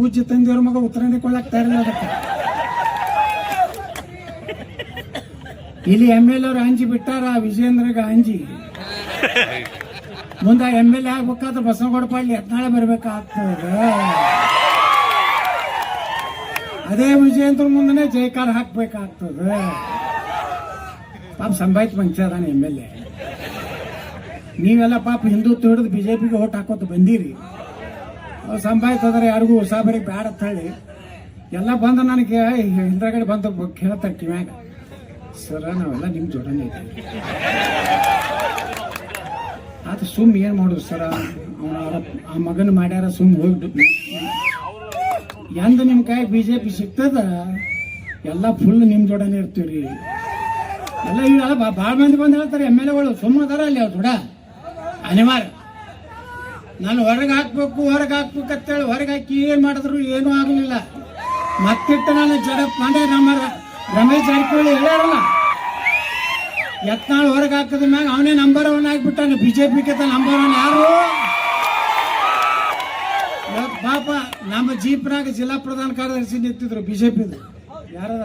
ಪೂಜ್ಯ ತಂದೆಯವ್ರ ಮಗ ಉತ್ತರಾಣಿ ಕೊಳ್ಳಕ್ ತಯಾರಿಲ್ಲ ಅದಕ್ಕೆ. ಇಲ್ಲಿ ಎಂ ಎಲ್ ಅವ್ರು ಅಂಜಿ ಬಿಟ್ಟಾರ ವಿಜಯೇಂದ್ರಗ ಅಂಜಿ. ಮುಂದೆ ಎಂ ಎಲ್ ಎ ಆಗ್ಬೇಕಾದ್ರೆ ಬಸವಗೌಡ ಅಲ್ಲಿ ಯತ್ನಾಳೆ ಬರ್ಬೇಕಾಗ್ತದೆ. ಅದೇ ವಿಜೇಂದ್ರ ಮುಂದನೆ ಜೈಕಾರ ಹಾಕ್ಬೇಕಾಗ್ತದೆ. ಪಾಪ ಸಂಭಾಯ್ತು ಮನುಷ್ಯ ಎಂ ಎಲ್ ಎ ನೀವೆಲ್ಲ ಪಾಪ ಹಿಂದುತ್ವ ಹಿಡಿದು ಬಿಜೆಪಿಗೆ ಓಟ್ ಹಾಕೋದು ಬಂದಿರಿ. ಸಂಭಾಯ್ತು ಅಂದ್ರೆ ಯಾರಿಗೂ ಉಸಾಬರಿಗೆ ಬೇಡ ಅಂತ ಹೇಳಿ. ಎಲ್ಲ ಬಂದು ನನಗೆ ಹಿಂದ್ರಗಡೆ ಬಂದು ಕೇಳ್ತಾರೆ ಕಿವ್ಯಾಗ ಸರ, ನಾವೆಲ್ಲ ನಿಮ್ಮ ಜೋಡನೆ ಇದ್ದೀವಿ. ಆತ ಸುಮ್ ಏನು ಮಾಡೋದು ಸರ? ಆ ಮಗನ ಮಾಡ್ಯಾರ ಸುಮ್ ಹೋಗ್ಬಿಟ್ಟು. ಎಂದ ನಿಮ್ಮ ಕೈ ಬಿ ಜೆ ಪಿ ಸಿಗ್ತದ, ಎಲ್ಲ ಫುಲ್ ನಿಮ್ಮ ಜೋಡನೆ ಇರ್ತೀವಿ ಎಲ್ಲ ಈಗ ಭಾಳ ಮಂದಿ ಬಂದು ಹೇಳ್ತಾರೆ, ಎಂ ಎಲ್ ಎಗಳು ಸುಮ್ಮನೆ ಅದಾರ ಅಲ್ಲಿ ಅವ್ರು ಅನಿವಾರ್ಯ. ನಾನು ಹೊರಗೆ ಹಾಕ್ಬೇಕು ಹೊರಗೆ ಹಾಕ್ಬೇಕು ಅಂತೇಳಿ ಹೊರಗೆ ಹಾಕಿ ಏನು ಮಾಡಿದ್ರು ಏನೂ ಆಗಲಿಲ್ಲ. ಮತ್ತಿಟ್ಟು ನಾನು ಜಡಪ್ ಪಾಂಡೆ ನಮ್ಮ ರಮೇಶ್ ಜಾರಕಿಹೊಳಿ ಹೇಳ್ಯಾರಲ್ಲ, ಎತ್ನಾಳು ಹೊರಗೆ ಹಾಕಿದ ಮ್ಯಾಗ ಅವನೇ ನಂಬರ್ ಒನ್ ಆಗಿಬಿಟ್ಟಾನೆ ಪಿ ಕೈದಲ್ಲ ನಂಬರ್ ಒನ್ ಯಾರು ಪಾಪ, ನಮ್ಮ ಜೀಪ್ನಾಗ ಜಿಲ್ಲಾ ಪ್ರಧಾನ ಕಾರ್ಯದರ್ಶಿ ನಿಂತಿದ್ರು ಬಿಜೆಪಿದು. ಯಾರದ